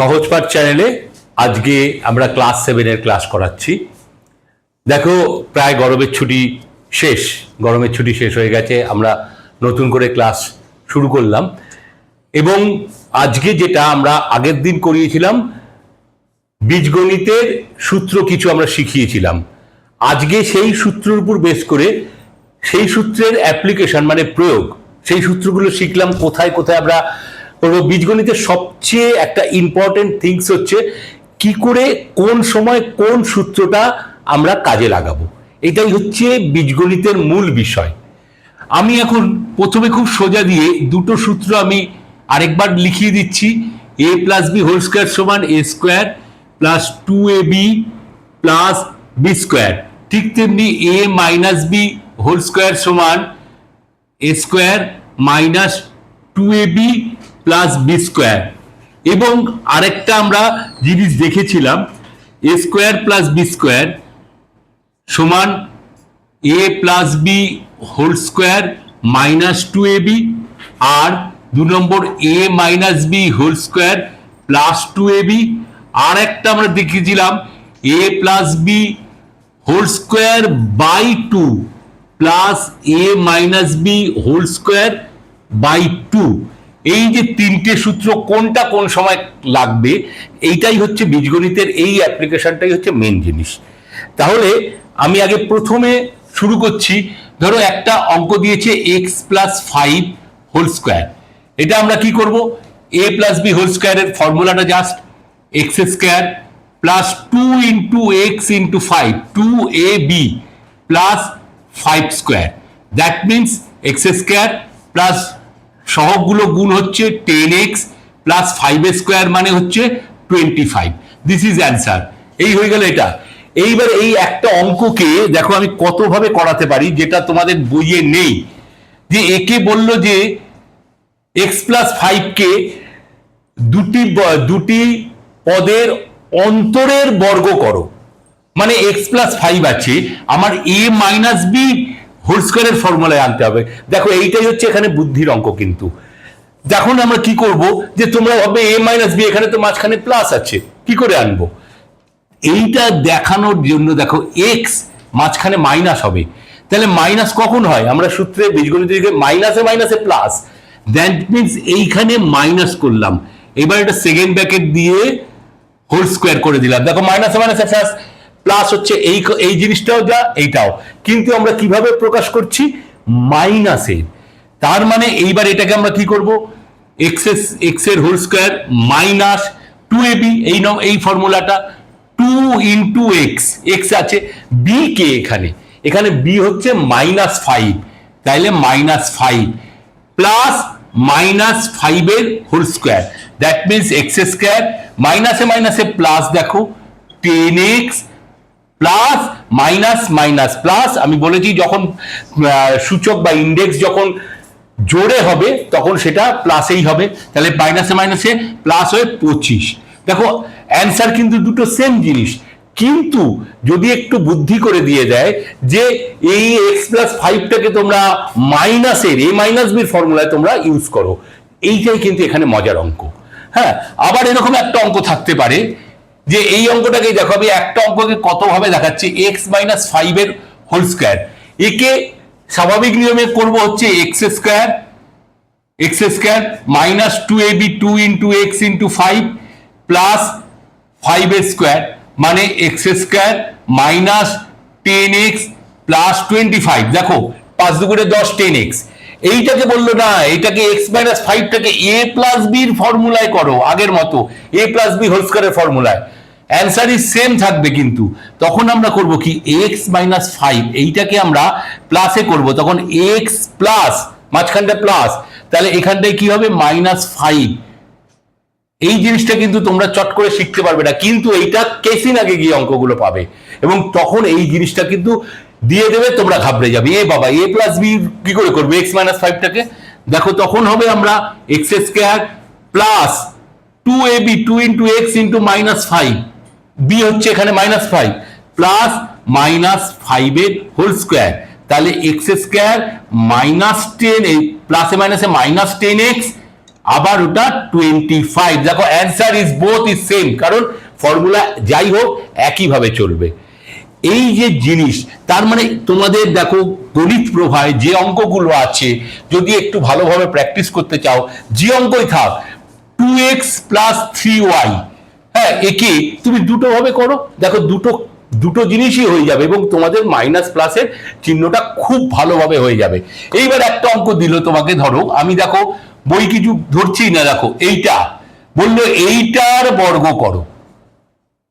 সহজপাঠ চ্যানেলে আজকে আমরা ক্লাস সেভেনের ক্লাস করাচ্ছি। দেখো, প্রায় গরমের ছুটি শেষ। গরমের ছুটি শেষ হয়ে গেছে, আমরা নতুন করে ক্লাস শুরু করলাম। এবং আজকে যেটা আমরা আগের দিন করিয়েছিলাম, বীজগণিতের সূত্র কিছু আমরা শিখিয়েছিলাম। আজকে সেই সূত্রের উপর বেস করে সেই সূত্রের অ্যাপ্লিকেশন মানে প্রয়োগ, সেই সূত্রগুলো শিখলাম কোথায় কোথায় আমরা করব বীজগণিতের সবচেয়ে একটা ইম্পর্টেন্ট থিংস হচ্ছে কি করে, কোন সময়, কোন সূত্রটা আমরা কাজে লাগাবো। এটাই হচ্ছে বীজগণিতের মূল বিষয়। আমি এখন প্রথমে খুব সোজা দিয়ে দুটো সূত্র আমি আরেকবার লিখিয়ে দিচ্ছি। A plus B whole square সমান A square plus two A B plus B square ঠিক তেমনি A minus B whole square সমান A square minus two A B plus B square এবং আরেকটা আমরা জিনিস দেখেছিলাম A square plus B square সমান A plus B whole square minus two A B আর দু নম্বর A minus B whole square plus two A B আর একটা আমরা দেখিয়েছিলাম A plus B whole square by two plus A minus B whole square by two এই যে তিনটে সূত্র কোনটা কোন সময় লাগবে, এইটাই হচ্ছে বীজগণিতের এই অ্যাপ্লিকেশনটাই হচ্ছে মেন জিনিস। তাহলে আমি আগে প্রথমে শুরু করছি। ধরো একটা অঙ্ক দিয়েছে X plus five whole square এটা আমরা কি করব? এ প্লাস বি হোল স্কোয়ারের ফর্মুলাটা just X square plus two into X into five two A B plus five square that means X square plus সহগগুলো গুণ হচ্ছে ten X plus five square মানে হচ্ছে twenty five this is answer এই হয়ে গেল এটা। এইবার এই একটা অঙ্ককে দেখো আমি কতভাবে করাতে পারি যেটা তোমাদের বইয়ে নেই। যে একে বলল যে এক্স প্লাস ফাইভকে দুটি দুটি পদের অন্তরের বর্গ করো। মানে এক্স প্লাস ফাইভ আছে। আমার এ মাইনাস বি হোল স্কোয়ারের ফর্মুলায় আনতে হবে। দেখো, এইটাই হচ্ছে এখানে বুদ্ধির অঙ্ক কিন্তু। দেখুন আমরা কি করব যে তোমরা ভাববে এ মাইনাস বি, এখানে তো মাঝখানে প্লাস আছে, কি করে আনব? এইটা দেখানোর জন্য দেখো এক্স মাঝখানে মাইনাস হবে। তাহলে মাইনাস কখন হয়? আমরা সূত্রে বীজগণিত মাইনাসে মাইনাসে প্লাস। দ্যাট মিনস এইখানে মাইনাস করলাম। এবার এটা সেকেন্ড ব্র্যাকেট দিয়ে হোল স্কোয়ার করে দিলাম। দেখো, মাইনাসে মাইনাসে প্লাস। প্লাস হচ্ছে এই এই জিনিসটাও যা, এইটাও। কিন্তু আমরা কীভাবে প্রকাশ করছি? মাইনাসে তার মানে এইবার এটাকে আমরা কি করব? এক্স এক্সের whole square minus two A B এই নম এই ফর্মুলাটা টু ইন্টু এক্স এক্স আছে বি কে এখানে। এখানে বি হচ্ছে মাইনাস ফাইভ তাইলে মাইনাস ফাইভ প্লাস মাইনাস ফাইভের whole square that means X square মাইনাসে মাইনাসে প্লাস দেখো। Ten X plus minus minus plus আমি বলেছি যখন সূচক বা ইন্ডেক্স যখন জোরে হবে, তখন সেটা প্লাসেই হবে। তাহলে মাইনাসে মাইনাসে প্লাস হয়ে পঁচিশ। দেখো অ্যান্সার কিন্তু দুটো সেম জিনিস। কিন্তু যদি একটু বুদ্ধি করে দিয়ে দেয় যে এই এক্স প্লাস ফাইভটাকে তোমরা মাইনাসের এ মাইনাস বির ফর্মুলায় তোমরা ইউজ করো, এইটাই কিন্তু এখানে মজার অঙ্ক। হ্যাঁ আবার এরকম একটা অঙ্ক থাকতে পারে যে এই অঙ্কটাকেই দেখো, আমি একটা অঙ্ককে কতভাবে দেখাচ্ছি? এক্স মাইনাস ফাইভের হোল স্কোয়ার একে স্বাভাবিক নিয়মে করব হচ্ছে X square X square minus two A B two into X into five plus five square মানে X square minus ten X plus twenty five দেখো, পাঁচ দুগুণে দশ টেন এক্স এইটাকে বলল না এটাকে এক্স মাইনাস ফাইভটাকে এ প্লাস বির ফর্মুলায় করো আগের মতো। এ প্লাস বি হোল স্কোয়ারের ফর্মুলায় অ্যান্সার ইজ সেম থাকবে কিন্তু। তখন আমরা করব কি? এক্স মাইনাস ফাইভ এইটাকে আমরা প্লাসে করব। তখন এক্স প্লাস মাঝখানটা প্লাস তাহলে এখানটায় কি হবে? মাইনাস ফাইভ এই জিনিসটা কিন্তু তোমরা চট করে শিখতে পারবে না। কিন্তু এইটা কেসিন আগে গিয়ে অঙ্কগুলো পাবে। এবং তখন এই জিনিসটা কিন্তু দিয়ে দেবে, তোমরা ঘাবড়ে যাবে। এ বাবা, এ প্লাস বি কি করে করবে? এক্স মাইনাস ফাইভটাকে দেখো, তখন হবে আমরা x square plus two a b two into x into minus five b হচ্ছে এখানে মাইনাস ফাইভ প্লাস মাইনাস ফাইভের হোল স্কোয়ার তাহলে এক্স স্কোয়ার মাইনাস টেন প্লাসে মাইনাসে মাইনাস টেন এক্স আবার ওটা টোয়েন্টি ফাইভ দেখো answer is both is same কারণ ফর্মুলা যাই হোক, একইভাবে চলবে। এই যে জিনিস, তার মানে তোমাদের দেখো গণিত প্রভায় যে অঙ্কগুলো আছে, যদি একটু ভালোভাবে প্র্যাকটিস করতে চাও, যে অঙ্কই থাক two x plus three y হ্যাঁ একে তুমি দুটো ভাবে করো। দেখো, দুটো দুটো জিনিসই হয়ে যাবে এবং তোমাদের মাইনাস প্লাসের চিহ্নটা খুব ভালোভাবে হয়ে যাবে। এইবার একটা অঙ্ক দিল তোমাকে, ধরো, আমি দেখো, বই কিছু ধরছি না, দেখো, এইটা। বলল, এইটার বর্গ করো।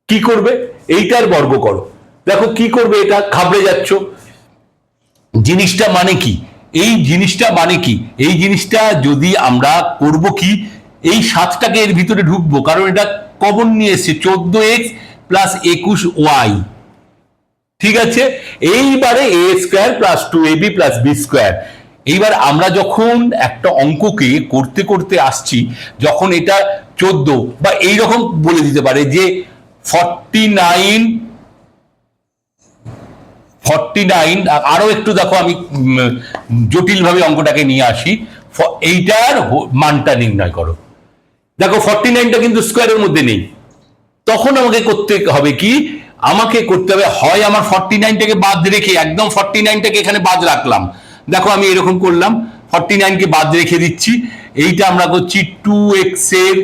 কি করবে? এইটার বর্গ করো। দেখো, কি করবে এটা? ঘাবড়ে যাচ্ছ। জিনিসটা মানে কি? এই জিনিসটা মানে কি? এই জিনিসটা যদি আমরা করব কি? এই সাতটাকে এর ভিতরে ঢুকবো, কারণ এটা কমন নিয়ে এসছে, চোদ্দ এক্স প্লাস একুশ ওয়াই ঠিক আছে? এইবারে a square plus two a b plus b square এইবার আমরা যখন একটা অঙ্ককে করতে করতে আসছি, যখন এটা চোদ্দ বা এইরকম বলে দিতে পারে যে ফর্টি নাইন ফর্টি নাইন আরও একটু দেখো আমি জটিলভাবে অঙ্কটাকে নিয়ে আসি। এইটার মানটা নির্ণয় করো। দেখো ফর্টি নাইনটা কিন্তু স্কোয়ারের মধ্যে নেই। তখন আমাকে করতে হবে কি? আমাকে করতে হবে, হয় আমার ফর্টি নাইনটাকে বাদ রেখে, একদম ফর্টি নাইনটাকে এখানে বাদ রাখলাম। দেখো আমি এরকম করলাম ফর্টি নাইনকে বাদ রেখে দিচ্ছি। এইটা আমরা করছি টু এক্সের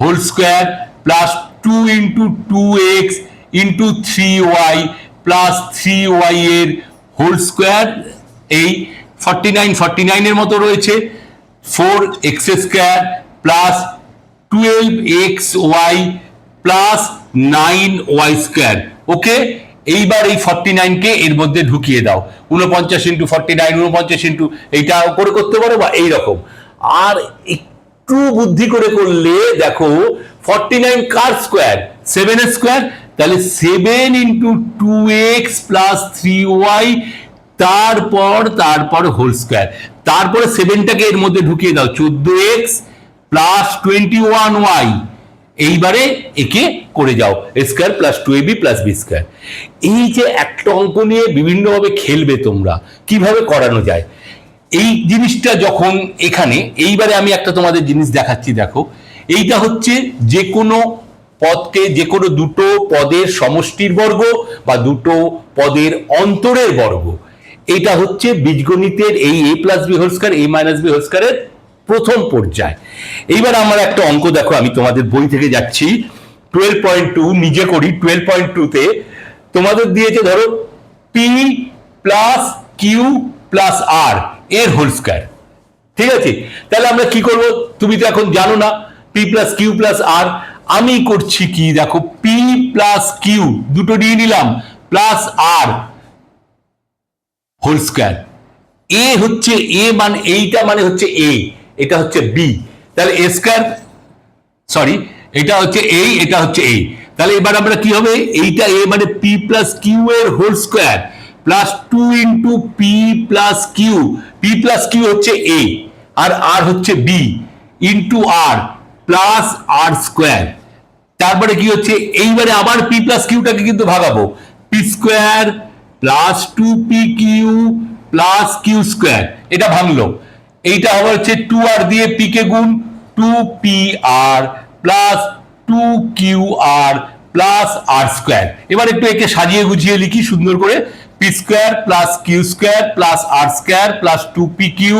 whole square plus two into two x into three y plus three y এর হোল স্কোয়ার এই ফর্টি নাইন ফর্টি নাইনের মতো রয়েছে। Four x square plus twelve x y plus nine y square okay এইবার এই forty নাইনকে এর মধ্যে ঢুকিয়ে দাও। উনপঞ্চাশ ইন্টু ফর্টি নাইন উনপঞ্চাশ ইন্টু এইটা করে করতে পারো বা এইরকম। আর একটু বুদ্ধি করে করলে দেখো ফর্টি নাইন কার স্কোয়ার সেভেন স্কোয়ার তাহলে seven into two x plus three y তারপর তারপর হোল স্কোয়ার তারপরে সেভেনটাকে এর মধ্যে ঢুকিয়ে দাও, চোদ্দ x plus twenty one y এইবারে একে করে যাও square plus two a b plus b square এই যে একটা অঙ্ক নিয়ে বিভিন্নভাবে খেলবে তোমরা, কীভাবে করানো যায়? এই জিনিসটা যখন এখানে, এইবারে আমি একটা তোমাদের জিনিস দেখাচ্ছি, দেখো। এইটা হচ্ছে যে কোনো পদকে যে কোনো দুটো পদের সমষ্টির বর্গ বা দুটো পদের অন্তরের বর্গ। এটা হচ্ছে বীজগণিতের এই a plus b whole square a minus b whole স্কয়ারের প্রথম পর্যায়। এইবার আমার একটা অঙ্ক দেখো, আমি তোমাদের বই থেকে যাচ্ছি। টুয়েলভ পয়েন্ট টু নিজে করি টুয়েলভ পয়েন্ট টুতে তোমাদের দিয়েছে ধরো p plus q plus r এর হোল স্কয়ার ঠিক আছে? তাহলে আমরা কি করব? তুমি তো এখন জানো না p plus q plus r আমি করছি কি? দেখো পি প্লাস কিউ দুটো দিয়ে নিলাম প্লাস আর হোল স্কয়ার এ হচ্ছে এ মানে এইটা মানে হচ্ছে এ এটা হচ্ছে বি তাহলে এ স্কয়ার সরি এটা হচ্ছে এই এটা হচ্ছে এই তাহলে এবার আমরা কি হবে? এইটা এ মানে পি প্লাস কিউ এর whole square plus two into p plus q p plus q হচ্ছে এ আর আর হচ্ছে b into r plus r square তারপরে কি হচ্ছে? এইবারে আবার পি প্লাস কিউটাকে কিন্তু ভাগাবো। P square plus two p q plus q square এটা ভাঙলো। এইটা আবার হচ্ছে টু আর দিয়ে পি কে গুণ two p r plus two q r plus r square এবার একটু একে সাজিয়ে গুছিয়ে লিখি, সুন্দর করে। P square plus q square plus r square plus two p q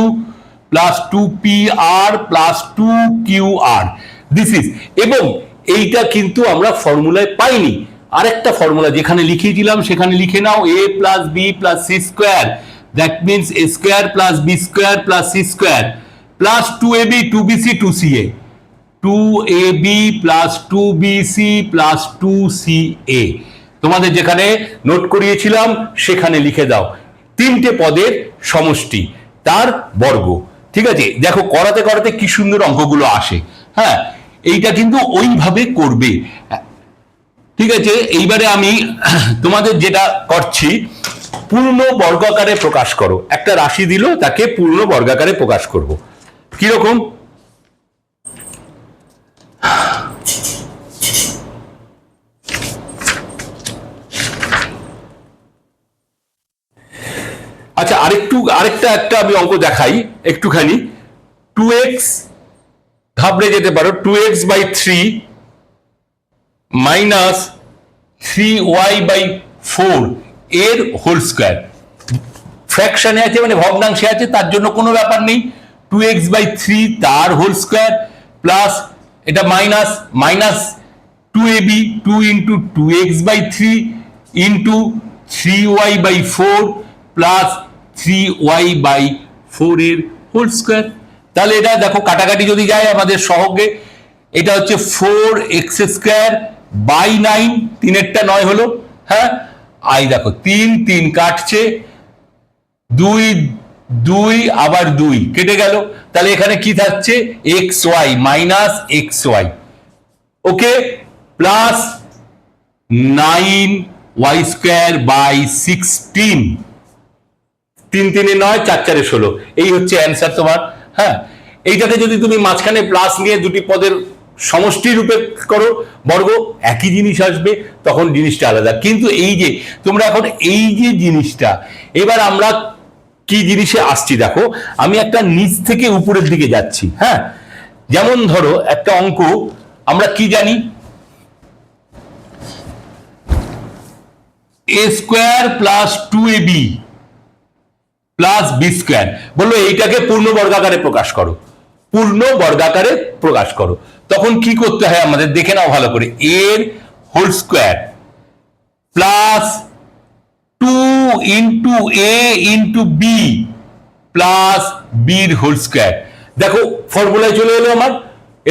plus two p r plus two q r this is এবং এইটা কিন্তু আমরা ফর্মুলায় পাইনি। আরেকটা ফর্মুলা যেখানে লিখিয়েছিলাম সেখানে লিখে নাও a plus b plus c square a b two b c two c a two a b plus two b c plus two c a তোমাদের যেখানে নোট করিয়েছিলাম, সেখানে লিখে দাও। তিনটে পদের সমষ্টি, তার বর্গ। ঠিক আছে? দেখো, করাতে করাতে কি সুন্দর অঙ্কগুলো আসে। হ্যাঁ এইটা কিন্তু ওইভাবে করবে। ঠিক আছে? এইবারে আমি তোমাদের যেটা করছি পূর্ণ বর্গাকারে প্রকাশ করো। একটা রাশি দিল, তাকে পূর্ণ বর্গাকারে প্রকাশ করব। কীরকম আচ্ছা আরেকটু, আরেকটা একটা আমি অঙ্ক দেখাই, একটুখানি। টু এক্স ঘাবড়ে যেতে পারো two x by three minus three y by four এর হোল স্কোয়ার ফ্র্যাকশনে আছে মানে ভগ্নাংশে আছে, তার জন্য কোনো ব্যাপার নেই। টু এক্স বাই থ্রি তার হোল স্কোয়ার প্লাস এটা minus minus two a b two into two x by three into three y by four plus three y by four এর হোল স্কোয়ার তাহলে এটা দেখো, কাটাকাটি যদি যায় আমাদের সহগে, এটা হচ্ছে four x square by nine তিনেরটা নয় হলো হ্যাঁ? আই দেখো, তিন তিন কাটছে, দুই দুই, আবার দুই, কেটে গেল। তাহলে এখানে কি থাকছে? X y minus x y okay? Plus nine y square by sixteen তিন, তিনে নয়, চার, চারে ষোলো। এই হচ্ছে অ্যান্সার তোমার হ্যাঁ? এইটাতে যদি তুমি মাঝখানে প্লাস নিয়ে দুটি পদের সমষ্টি রূপে করো, বর্গ একই জিনিস আসবে, তখন জিনিসটা আলাদা। কিন্তু এই যে, তোমরা এখন এই যে জিনিসটা, এবার আমরা কি জিনিসে আসছি দেখো, আমি একটা নিচ থেকে উপরের দিকে যাচ্ছি হ্যাঁ? যেমন ধরো, একটা অঙ্ক, আমরা কি জানি? A square plus two a b plus b square বলল, এইটাকে পূর্ণ বর্গাকারে প্রকাশ করো। পূর্ণ বর্গাকারে প্রকাশ করো। তখন কি করতে হয় আমাদের দেখে নাও ভালো করে। এর whole square plus two into a into b plus বির হোল স্কোয়ার দেখো ফর্মুলায় চলে এলো আমার।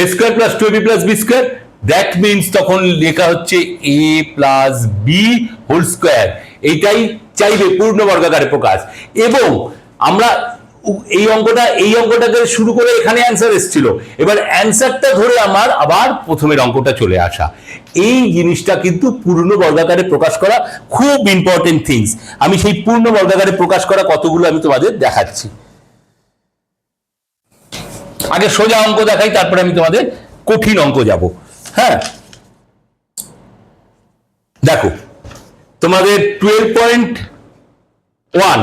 A square plus two b plus b square that means তখন লেখা হচ্ছে a plus b whole square এইটাই চাইবে পূর্ণ বর্গাকারে প্রকাশ। এবং আমরা এই অঙ্কটা, এই অঙ্কটাকে শুরু করে এখানে অ্যান্সার এসেছিল। এবার অ্যান্সারটা ধরে আমার আবার প্রথমের অঙ্কটা চলে আসা। এই জিনিসটা কিন্তু পূর্ণ বর্গাকারে প্রকাশ করা খুব ইম্পর্টেন্ট থিংস আমি সেই পূর্ণ বর্গাকারে প্রকাশ করা কতগুলো আমি তোমাদের দেখাচ্ছি। আগে সোজা অঙ্ক দেখাই, তারপরে আমি তোমাদের কঠিন অঙ্ক যাব। হ্যাঁ? দেখো, তোমাদের টুয়েলভ পয়েন্ট ওয়ান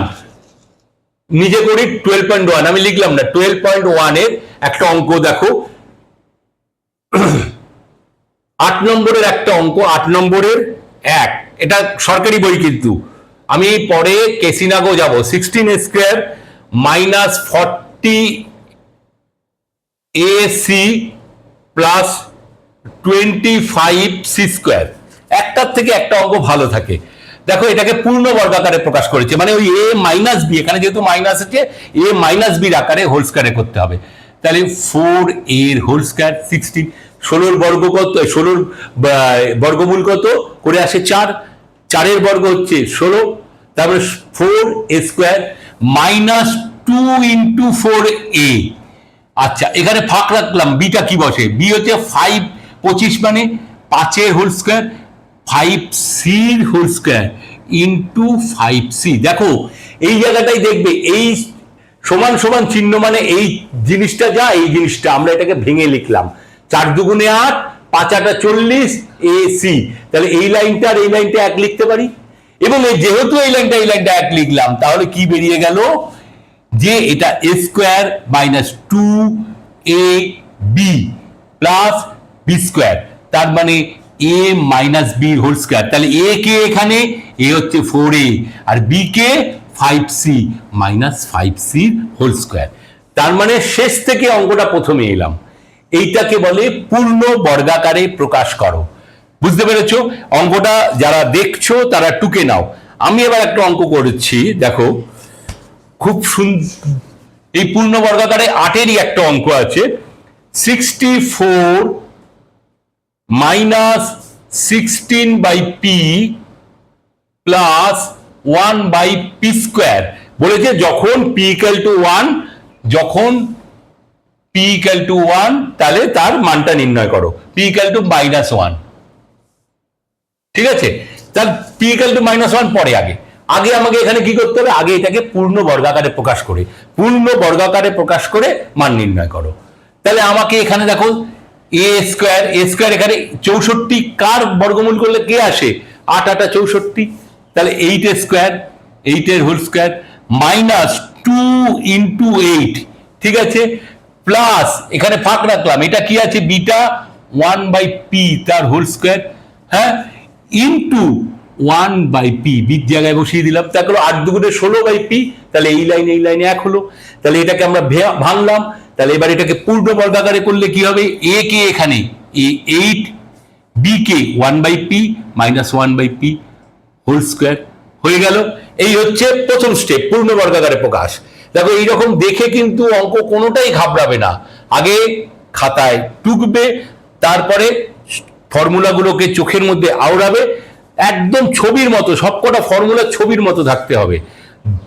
নিজে করি টুয়েলভ পয়েন্ট ওয়ান আমি লিখলাম না টুয়েলভ পয়েন্ট ওয়ানের একটা অঙ্ক দেখো। আট নম্বরের একটা অঙ্ক, আট নম্বরের এক। এটা সরকারি বই কিন্তু। আমি পরে কেসিনাগো যাব sixteen square minus forty a c plus twenty five c square একটার থেকে একটা অঙ্ক ভালো থাকে। দেখো, এটাকে পূর্ণ বর্গাকারে প্রকাশ করেছে। মানে ওই এ মাইনাস বি এখানে যেহেতু মাইনাস আছে এ মাইনাস বির আকারে হোল স্কোয়ারে করতে হবে। তাহলে ফোর এর হোল স্কোয়ার সিক্সটিন ষোলোর বর্গ কত ষোলোর বর্গমূল কত? করে আসে চার। চারের বর্গ হচ্ছে ষোলো, তারপরে four a square minus two into four a আচ্ছা এখানে ফাঁক রাখলাম বিটা কি বসে? বি হচ্ছে ফাইভ পঁচিশ মানে পাঁচের হোল স্কোয়ার ফাইভ সির whole square into five c দেখো, এই জায়গাটাই দেখবে, এই সমান সমান চিহ্ন মানে এই জিনিসটা যা, এই জিনিসটা। আমরা এটাকে ভেঙে লিখলাম। চার দুগুণে আট, পাঁচ আটা চল্লিশ, এ সি তাহলে এই লাইনটা আর এই লাইনটা এক লিখতে পারি? এবং এই যেহেতু এই লাইনটা এই লাইনটা এক লিখলাম, তাহলে কি বেরিয়ে গেল? যে এটা a square minus two a b plus b square. তার মানে a minus b whole square তাহলে এ কে এখানে? এ হচ্ছে ফোর এ আর বি কে five c minus five c whole square তার মানে শেষ থেকে অঙ্কটা প্রথমে এলাম। এইটাকে বলে পূর্ণ বর্গাকারে প্রকাশ করো। বুঝতে পেরেছ? অঙ্কটা যারা দেখছ, তারা টুকে নাও। আমি এবার একটা অঙ্ক করেছি, দেখো। খুব সুন্দর এই পূর্ণ বর্গাকারে আটেরই একটা অঙ্ক আছে। Sixty four minus sixteen by p plus one by p square. বলেছে যখন পি ইকাল টু ওয়ান যখন পি ইকাল টু ওয়ান তাহলে তার মানটা নির্ণয় করো। P equal to minus one ঠিক আছে? তার p equal to minus one পরে আগে। আগে আমাকে এখানে কি করতে হবে? আগে এটাকে পূর্ণ বর্গাকারে প্রকাশ করে। পূর্ণ বর্গাকারে প্রকাশ করে মান নির্ণয় করো। তাহলে আমাকে এখানে দেখো এ স্কোয়ার এ স্কোয়ার এখানে চৌষট্টি কার বর্গমূল করলে কে আসে? আট, আটা চৌষট্টি। তাহলে এইট স্কোয়ার এইটের whole square minus two into eight ঠিক আছে? প্লাস এখানে ফাঁক রাখলাম। এটা কি আছে? বিটা ওয়ান বাই পি তার হোল স্কোয়ার হ্যাঁ? ইন্টু ওয়ান বাই পি বির জায়গায় বসিয়ে দিলাম। তা হলো আট দুগুণে ষোলো বাই পি তাহলে এই লাইনে এই লাইনে এক হলো। তাহলে এটাকে আমরা ভাঙলাম। তাহলে এবার এটাকে পূর্ণ বর্গাকারে করলে কি হবে? এ কে এখানে a eight b K one by p minus one by p whole square হয়ে গেল। এই হচ্ছে প্রথম স্টেপ পূর্ণ বর্গাকারে প্রকাশ। দেখো, এইরকম দেখে কিন্তু অঙ্ক কোনোটাই ঘাবড়াবে না। আগে খাতায় টুকবে, তারপরে ফর্মুলাগুলোকে চোখের মধ্যে আওড়াবে। একদম ছবির মতো, সবকটা ফর্মুলা ছবির মতো থাকতে হবে।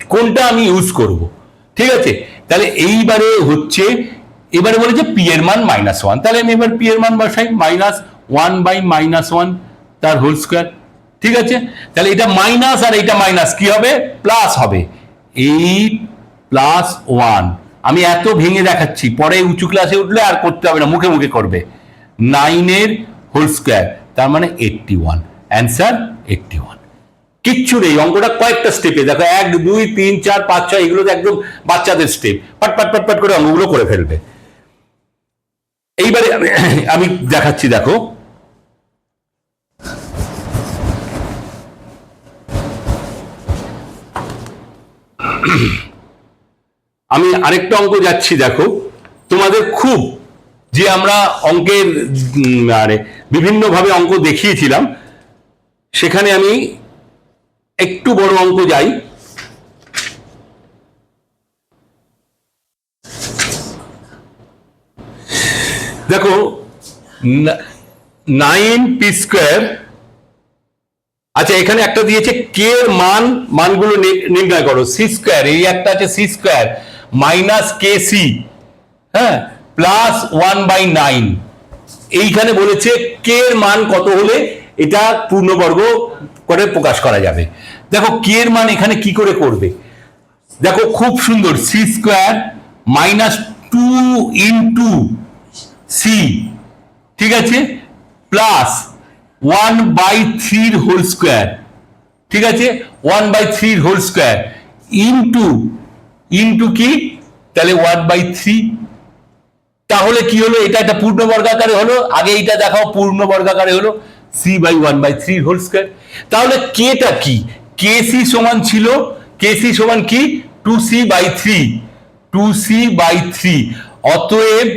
কোনটা আমি ইউজ করব? ঠিক আছে? তাহলে এইবারে হচ্ছে, এবারে বলেছে পি এর মান মাইনাস ওয়ান তাহলে আমি এবার পি এর মান বসাই minus one by minus one তার হোল স্কোয়ার ঠিক আছে? তাহলে এটা মাইনাস আর এটা মাইনাস কি হবে? প্লাস হবে। এইট প্লাস ওয়ান আমি এত ভেঙে দেখাচ্ছি, পরে উঁচু ক্লাসে উঠলে আর করতে হবে না, মুখে মুখে করবে। নাইনের হোল স্কোয়ার তার মানে eighty one answer eighty one কিচ্ছু নেই, অঙ্কটা কয়েকটা স্টেপে দেখো, এক, দুই, তিন, চার, পাঁচ, ছয় এগুলো একদম বাচ্চাদের স্টেপ পাট পাট পাট পাট করে অঙ্কগুলো করে ফেলবে। এইবারে আমি দেখাচ্ছি, দেখো। আমি আরেকটা অঙ্ক যাচ্ছি, দেখো। তোমাদের খুব, যে আমরা অঙ্কের মানে বিভিন্নভাবে অঙ্ক দেখিয়েছিলাম, সেখানে আমি একটু বড় অঙ্ক যাই। দেখো নাইন পি স্কোয়ার আচ্ছা এখানে একটা দিয়েছে কে মান, মানগুলো নির্ণয় করো, সি স্কোয়ার, এই একটা আছে c square, minus k c হ্যাঁ প্লাস ওয়ান বাই নাইন। এইখানে বলেছে কে এর মান কত হলে, এটা পূর্ণবর্গ করে প্রকাশ করা যাবে। দেখো কে এর মান এখানে কি করে করবে? দেখো, খুব সুন্দর c square minus two into c ঠিক আছে? প্লাস ওয়ান বাই থ্রির হোল স্কোয়ার ঠিক আছে? ওয়ান বাই থ্রির হোল স্কোয়ার ইন্টু ইন্টু কি? তাহলে ওয়ান বাই থ্রি তাহলে কি হলো? এটা একটা পূর্ণ বর্গাকারে হলো। আগে এটা দেখাও পূর্ণ বর্গাকারে হলো। C by one by three whole square তাহলে কেটা কি? কে সি সমান ছিল কে সি সমান কি? Two c by three two c by three অতএব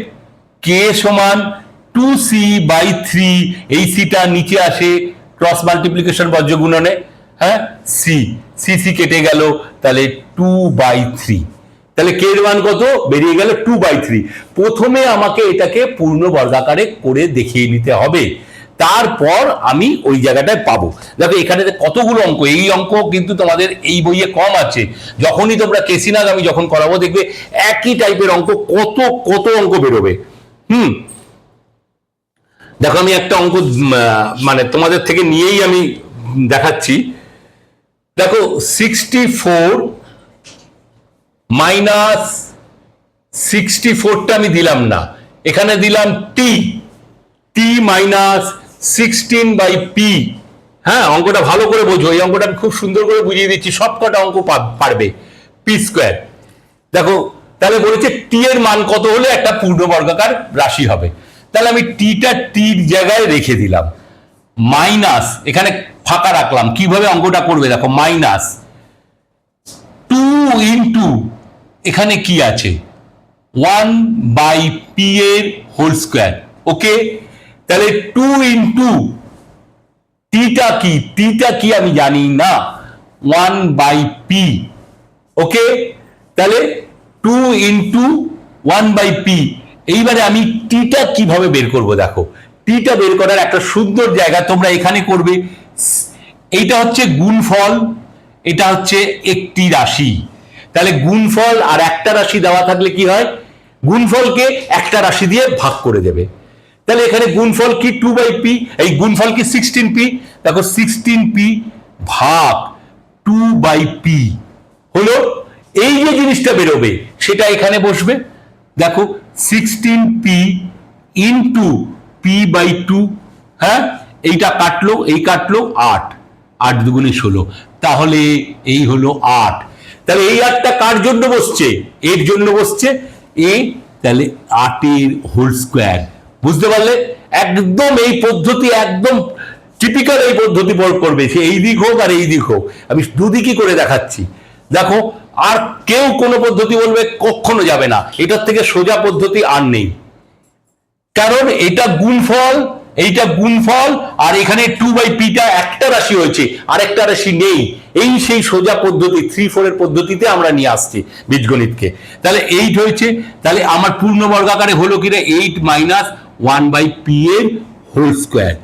কে সমান টু সি বাই থ্রি এই সিটা নিচে আসে ক্রস মাল্টিপ্লিকেশন বর্জ্য গুণনে হ্যাঁ? সি সি সি কেটে গেল, তাহলে টু বাই থ্রি তাহলে কে এর মান কত? বেরিয়ে গেল টু বাই থ্রি প্রথমে আমাকে এটাকে পূর্ণ বর্গাকারে করে দেখিয়ে নিতে হবে। তারপর আমি ওই জায়গাটায় পাবো। দেখো, এখানে কতগুলো অঙ্ক, এই অঙ্ক কিন্তু তোমাদের এই বইয়ে কম আছে। যখনই তোমরা কেসিনাগ আমি যখন করাবো, দেখবে একই টাইপের অঙ্ক, কত কত অঙ্ক বেরোবে। হুম? দেখো, আমি একটা অঙ্ক মানে তোমাদের থেকে নিয়েই আমি দেখাচ্ছি। দেখো সিক্সটি ফোর মাইনাস সিক্সটি ফোরটা আমি দিলাম না। এখানে দিলাম t t minus sixteen by p হ্যাঁ অঙ্কটা ভালো করে বোঝো। এই অঙ্কটা আমি খুব সুন্দর করে বুঝিয়ে দিচ্ছি। সব কটা অঙ্ক পারবে পি স্কোয়ার দেখো, তাহলে বলেছে টি এর মান কত হলে একটা পূর্ণ বর্গাকার রাশি হবে। তাহলে আমি টিটা টির জায়গায় রেখে দিলাম। মাইনাস এখানে ফাঁকা রাখলাম। কীভাবে অঙ্কটা করবে? দেখো মাইনাস টু ইন্টু এখানে কি আছে? ওয়ান বাই পি এর হোল স্কোয়ার ওকে তাহলে টু ইন্টু টিটা কি? টিটা কি আমি জানি না। ওয়ান বাই পি ওকে তাহলে two into one by p এইবারে আমি টিটা কীভাবে বের করব দেখো? টিটা বের করার একটা সুন্দর জায়গা তোমরা এখানে করবে। এইটা হচ্ছে গুণফল, এটা হচ্ছে একটি রাশি। তাহলে গুণফল আর একটা রাশি দেওয়া থাকলে কি হয়? গুণফলকে একটা রাশি দিয়ে ভাগ করে দেবে। তাহলে এখানে গুণফল কি? টু বাই পি এই গুণফল কি সিক্সটিন পি দেখো সিক্সটিন পি ভাগ টু বাই পি হলো এই যে জিনিসটা বেরোবে, সেটা এখানে বসবে। দেখো sixteen p into p by two হ্যাঁ? এইটা কাটলো, এই কাটলো আট আট দুগুণে ষোলো। তাহলে এই হলো আট। তাহলে এই আটটা কার জন্য বসছে? এর জন্য বসছে? এ, তাহলে আটের হোল স্কোয়ার বুঝতে পারলে একদম এই পদ্ধতি, একদম টিপিক্যাল এই পদ্ধতি প্রয়োগ করবে। সে এই দিক হোক আর এই দিক হোক। আমি দুদিকই করে দেখাচ্ছি। দেখো, আর কেউ কোনো পদ্ধতি বলবে কখনো যাবে না। এটার থেকে সোজা পদ্ধতি আর নেই। কারণ এটা গুণফল, এইটা গুণফল, আর এখানে টু বাই পিটা একটা রাশি হয়েছে আর একটা রাশি নেই। এই সেই সোজা পদ্ধতি থ্রি ফোরের পদ্ধতিতে আমরা নিয়ে আসছি বীজগণিতকে। তাহলে এইট হয়েছে। তাহলে আমার পূর্ণ বর্গাকারে হলো কিনা? Eight minus one by p এর হোল স্কোয়ার।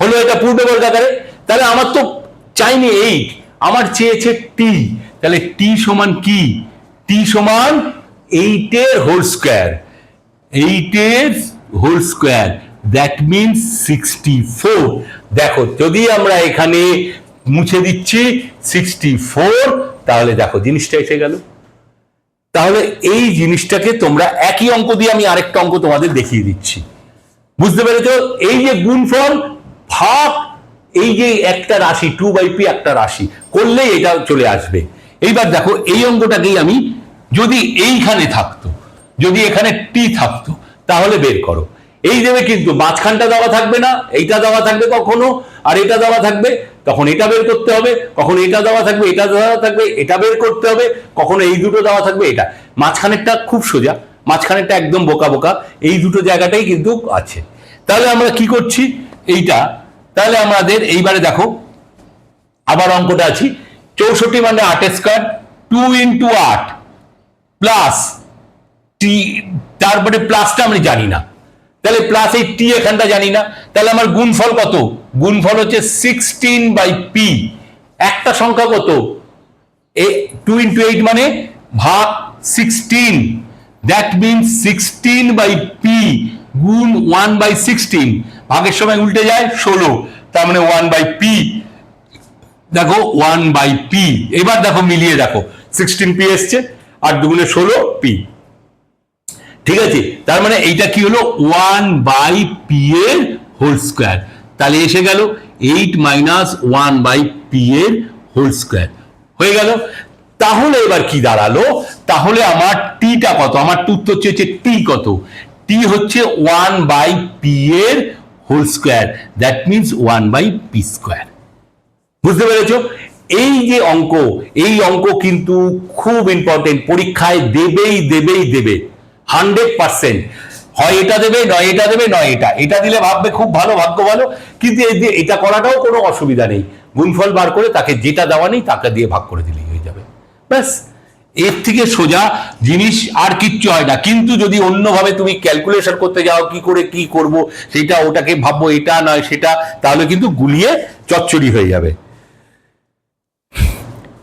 হলো এটা পূর্ণ বর্গাকারে তাহলে আমার তো চাইনি এইট আমার চেয়েছে টি তাহলে টি সমান কি? টি সমান এইটের হোল স্কোয়ার। এইটের whole square. That means sixty four দেখো, যদি আমরা এখানে মুছে দিচ্ছি সিক্সটি ফোর তাহলে দেখো, জিনিসটা এসে গেল। তাহলে এই জিনিসটাকে তোমরা একই অঙ্ক দিয়ে আমি আরেকটা অঙ্ক তোমাদের দেখিয়ে দিচ্ছি। বুঝতে পেরেছ? এই যে গুণফল ভাগ, এই যে একটা রাশি টু বাই পি একটা রাশি, করলেই এটা চলে আসবে। এইবার দেখো, এই অঙ্কটাকেই আমি যদি এইখানে থাকতো, যদি এখানে টি থাকতো, তাহলে বের করো। এই দেবে কিন্তু মাঝখানটা দেওয়া থাকবে না, এইটা দেওয়া থাকবে কখনো, আর এটা দেওয়া থাকবে, তখন এটা বের করতে হবে, কখন এটা দেওয়া থাকবে, এটা দেওয়া থাকবে, এটা বের করতে হবে, কখনো এই দুটো দেওয়া থাকবে, এটা। মাঝখানেরটা খুব সোজা মাঝখানেরটা একদম বোকা বোকা, এই দুটো জায়গাটাই কিন্তু আছে। তাহলে আমরা কি করছি? এইটা। তাহলে আমাদের এইবারে দেখো, আবার অঙ্কটা আছি। চৌষট্টি মানে আটের স্কোয়ার টু ইন্টু আট প্লাস টি তারপরে প্লাসটা আমি জানি না। তাহলে প্লাস এই টি এখানটা জানি না। তাহলে আমার গুণফল কত? গুণফল হচ্ছে সিক্সটিন বাই পি একটা সংখ্যা কত? এ টু ইন্টু এইট মানে ভাগ sixteen that means sixteen by p গুণ ওয়ান বাই সিক্সটিন ভাগের সময় উল্টে যায় ষোলো, তার মানে ওয়ান বাই পি দেখো ওয়ান বাই পি এবার দেখো, মিলিয়ে দেখো। সিক্সটিন পি এসছে আর দুগুণে ষোলো পি ঠিক আছে? তার মানে এইটা কি হলো? ওয়ান বাই পি এর হোল স্কোয়ার তাহলে এসে গেল eight minus one by p এর হোল স্কোয়ার হয়ে গেল? তাহলে এবার কি দাঁড়াল? তাহলে আমার টিটা কত? আমার উত্তর হচ্ছে টি কত? টি হচ্ছে ওয়ান বাই পি এর whole square that means one by p square বুঝতে পেরেছ? এই যে অঙ্ক, এই অঙ্ক কিন্তু খুব ইম্পর্টেন্ট পরীক্ষায় দেবেই দেবেই, দেবে। হান্ড্রেড পার্সেন্ট হয় এটা দেবে, নয় এটা দেবে, নয় এটা। এটা দিলে ভাববে খুব ভালো, ভাগ্য ভালো। কিন্তু এই যে এটা করাটাও কোনো অসুবিধা নেই। গুণফল বার করে তাকে যেটা দেওয়া নেই, তাকে দিয়ে ভাগ করে দিলেই ব্যাস, এর থেকে সোজা জিনিস আর কিচ্ছু হয় না। কিন্তু যদি অন্যভাবে তুমি ক্যালকুলেশন করতে যাও, কি করে কি করব, সেটা ওটাকে ভাববো, এটা নয়, সেটা, তাহলে কিন্তু গুলিয়ে চচ্চড়ি হয়ে যাবে।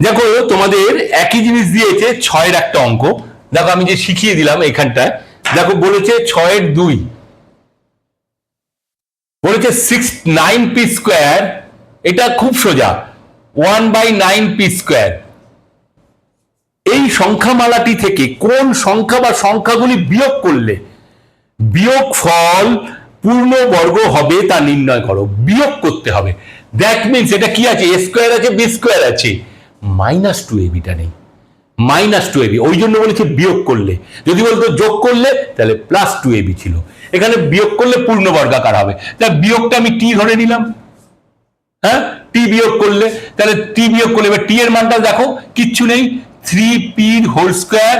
দেখো, তোমাদের একই জিনিস দিয়েছে ছয়ের একটা অঙ্ক। দেখো, আমি যে শিখিয়ে দিলাম এখানটায়, দেখো, বলেছে ছয়ের দুই। বলেছে সিক্স নাইন পি স্কোয়ার এটা খুব সোজা। One by nine p square এই সংখ্যামালাটি থেকে কোন সংখ্যা বা সংখ্যাগুলি বিয়োগ করলে বিয়োগ ফল পূর্ণ বর্গ হবে তা নির্ণয় করো, বিয়োগ করতে হবে। দ্যাট মিনস এটা কি আছে? এ স্কোয়ার আছে বি স্কোয়ার আছে। মাইনাস টু এবিটা নেই মাইনাস টু এবি ওই জন্য বলেছে বিয়োগ করলে। যদি বলতো যোগ করলে, তাহলে প্লাস টু এবি ছিল। এখানে বিয়োগ করলে পূর্ণ বর্গাকার হবে। তা বিয়োগটা আমি টি ধরে নিলাম। হ্যাঁ? টি বিয়োগ করলে, তাহলে টি বিয়োগ করলে, এবার টি এর মানটা দেখো, কিচ্ছু নেই। থ্রি পির whole square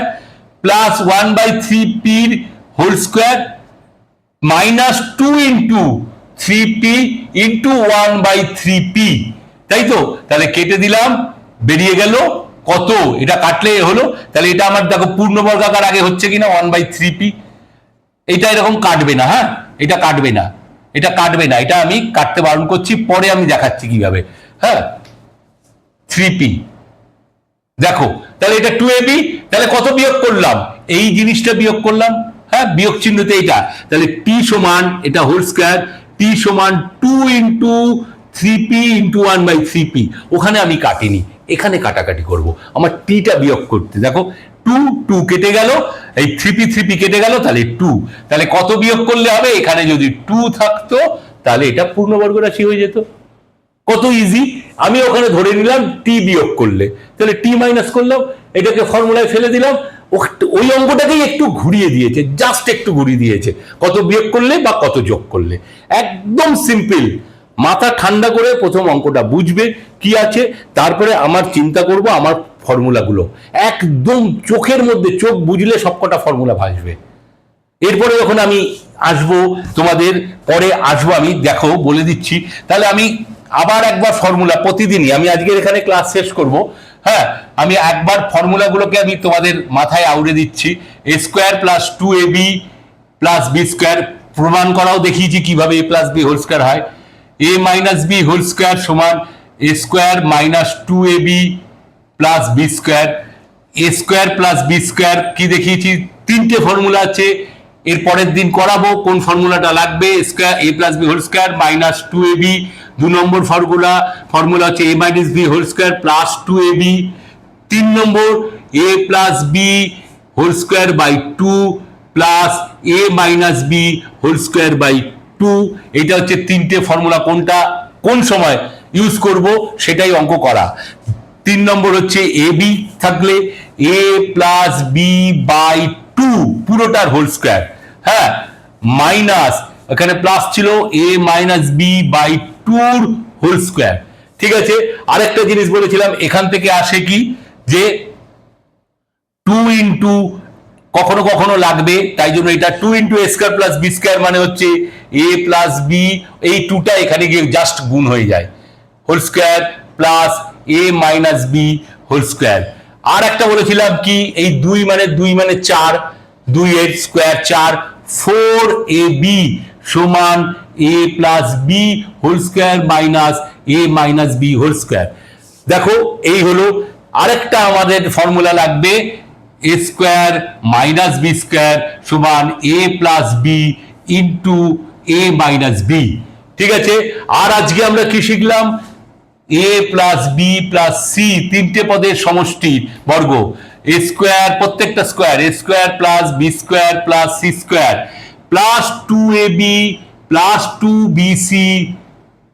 plus one by three পির whole square minus two into three p into one by three p তাই তো? তাহলে কেটে দিলাম, বেরিয়ে গেল। কত? এটা কাটলে হলো। তাহলে এটা আমার দেখো পূর্ণ বর্গাকার আগে হচ্ছে কিনা? ওয়ান বাই থ্রি পি এটা এরকম কাটবে না হ্যাঁ? এটা কাটবে না। এটা কাটবে না। এটা আমি কাটতে বারণ করছি, পরে আমি দেখাচ্ছি কীভাবে। হ্যাঁ? থ্রি পি দেখো তাহলে এটা টু এবি তাহলে কত বিয়োগ করলাম? এই জিনিসটা বিয়োগ করলাম। হ্যাঁ বিয়োগ চিহ্নতে এটা তাহলে টি সমান, এটা হোল স্কোয়ার টি সমান two into three p into one by three p ওখানে আমি কাটিনি, এখানে কাটাকাটি করব। আমার টিটা বিয়োগ করতে, দেখো টু টু কেটে গেল, এই থ্রি পি থ্রি পি কেটে গেল, তাহলে টু তাহলে কত বিয়োগ করলে হবে? এখানে যদি টু থাকতো, তাহলে এটা পূর্ণবর্গ রাশি হয়ে যেত। কত ইজি আমি ওখানে ধরে নিলাম টি বিয়োগ করলে। তাহলে টি মাইনাস করলাম, এটাকে ফর্মুলায় ফেলে দিলাম ওই অঙ্কটাকেই একটু ঘুরিয়ে দিয়েছে জাস্ট একটু ঘুরিয়ে দিয়েছে। কত বিয়োগ করলে বা কত যোগ করলে? একদম সিম্পল মাথা ঠান্ডা করে প্রথম অঙ্কটা বুঝবে কি আছে, তারপরে আমার চিন্তা করব আমার ফর্মুলাগুলো একদম চোখের মধ্যে, চোখ বুঝলে সবকটা ফর্মুলা ভাসবে। এরপরে যখন আমি আসব তোমাদের, পরে আসব আমি দেখো বলে দিচ্ছি। তাহলে আমি আবার একবার ফর্মুলা প্রতিদিনই, আমি আজকের এখানে ক্লাস শেষ করব। হ্যাঁ আমি একবার ফর্মুলাগুলোকে আমি তোমাদের মাথায় আউড়ে দিচ্ছি। A square plus two a b plus b square প্রমাণ করাও দেখিয়েছি কীভাবে a plus b whole square হয়। A minus b whole square সমান a square minus two a b plus b square a square plus b square কি দেখিয়েছি? তিনটে formula আছে। এর পরের দিন করাবো কোন ফর্মুলাটা লাগবে। Square a plus b whole square minus two a b দু নম্বর ফর্মুলা ফর্মুলা হচ্ছে a minus b whole square plus two a b তিন নম্বর a plus b whole square by two plus a minus b whole square by two এটা হচ্ছে তিনটে formula কোনটা? কোন সময় ইউজ করব সেটাই অঙ্ক করা। তিন নম্বর হচ্ছে এ বি থাকলে a plus b by two পুরোটার হোল স্কোয়ার হ্যাঁ মাইনাস এখানে প্লাস ছিল এ মাইনাস বি বাই টুর হোল স্কোয়ার ঠিক আছে? আরেকটা জিনিস বলেছিলাম, এখান থেকে আসে কি? যে টু ইন্টু কখনো কখনো লাগবে, তাই জন্য এটা two into a square plus b square মানে হচ্ছে এ প্লাস বি এই টুটা এখানে গিয়ে জাস্ট গুণ হয়ে যায়। Whole square plus a minus b whole square আর একটা বলেছিলাম কি, এই দুই মানে দুই মানে চার দুই এর স্কোয়ার চার ফোর এ বি সমান a plus b whole square minus a minus b whole square দেখো, এই হলো আরেকটা আমাদের ফর্মুলা লাগবে a square minus b square সমান a plus b into a minus b ঠিক আছে? আর আজকে আমরা কি শিখলাম? A plus b plus c তিনটে পদের সমষ্টি বর্গ। এ স্কোয়ার প্রত্যেকটা square a square plus b square plus c square plus two a b plus two b c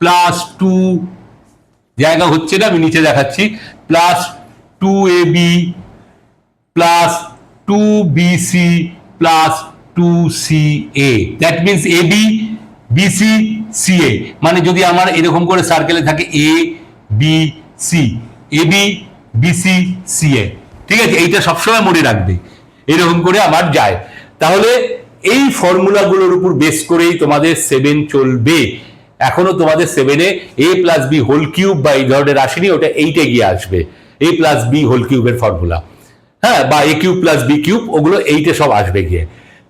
plus two জায়গা হচ্ছে না, আমি নিচে দেখাচ্ছি plus two a b plus two b c plus two c a that means a b b c c a মানে যদি আমার এরকম করে সার্কেলে থাকে a b c a b b c c a ঠিক আছে? এইটা সবসময় মনে রাখবে। এরকম করে আমার যায়। তাহলে এই ফর্মুলাগুলোর উপর বেস করেই তোমাদের সেভেন চলবে। এখনও তোমাদের সেভেনে a plus b whole cube বা এই ধরনের আসেনি, ওটা এইটে গিয়ে আসবে। এ প্লাস বি হোল কিউবের ফর্মুলা হ্যাঁ বা a cube plus b cube ওগুলো এইটে সব আসবে গিয়ে।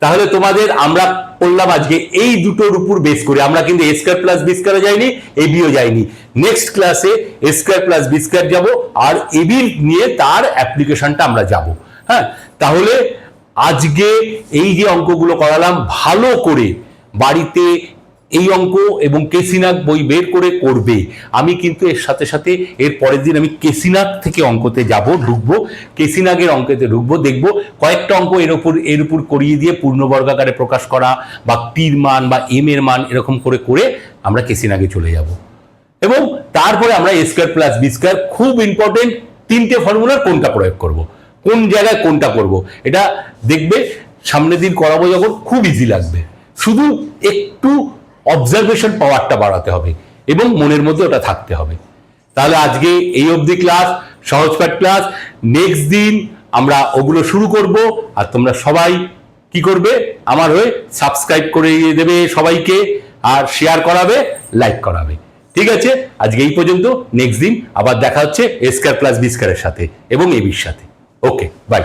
তাহলে তোমাদের আমরা করলাম আজকে এই দুটোর উপর বেস করে, আমরা কিন্তু এ প্লাস বি স্কোয়ারে যাইনি এ বিও যাইনি। নেক্সট ক্লাসে এ প্লাস বি স্কোয়ার যাব, আর এ বি নিয়ে তার অ্যাপ্লিকেশনটা আমরা যাব। হ্যাঁ তাহলে আজকে এই যে অঙ্কগুলো করালাম, ভালো করে বাড়িতে এই অঙ্ক এবং কেসিনাক বই বের করে করবে। আমি কিন্তু এর সাথে সাথে এর পরের দিন আমি কেসিনাক থেকে অঙ্কতে যাব, ঢুকবো। কেসিনাগের অঙ্কতে ঢুকবো, দেখব কয়েকটা অঙ্ক এর উপর এর উপর করিয়ে দিয়ে পূর্ণবর্গাকারে প্রকাশ করা বা টির মান বা এম এর মান এরকম করে করে আমরা কেসিনাকে চলে যাব। এবং তারপরে আমরা a square plus b square খুব ইম্পর্টেন্ট তিনটে ফর্মুলার কোনটা প্রয়োগ করব? কোন জায়গায় কোনটা করব? এটা দেখবে, সামনের দিন করাবো যখন, খুব ইজি লাগবে। শুধু একটু অবজারভেশন পাওয়ারটা বাড়াতে হবে এবং মনের মধ্যে ওটা থাকতে হবে। তাহলে আজকে এই অবধি ক্লাস সহজপাঠ ক্লাস নেক্সট দিন আমরা ওগুলো শুরু করব। আর তোমরা সবাই কি করবে? আমার হয়ে সাবস্ক্রাইব করে দেবে সবাইকে আর শেয়ার করাবে লাইক করাবে। ঠিক আছে? আজকে এই পর্যন্ত নেক্সট দিন আবার দেখা হচ্ছে এসকার প্লাস বিস্কারের সাথে এবং এবির সাথে। Okay bye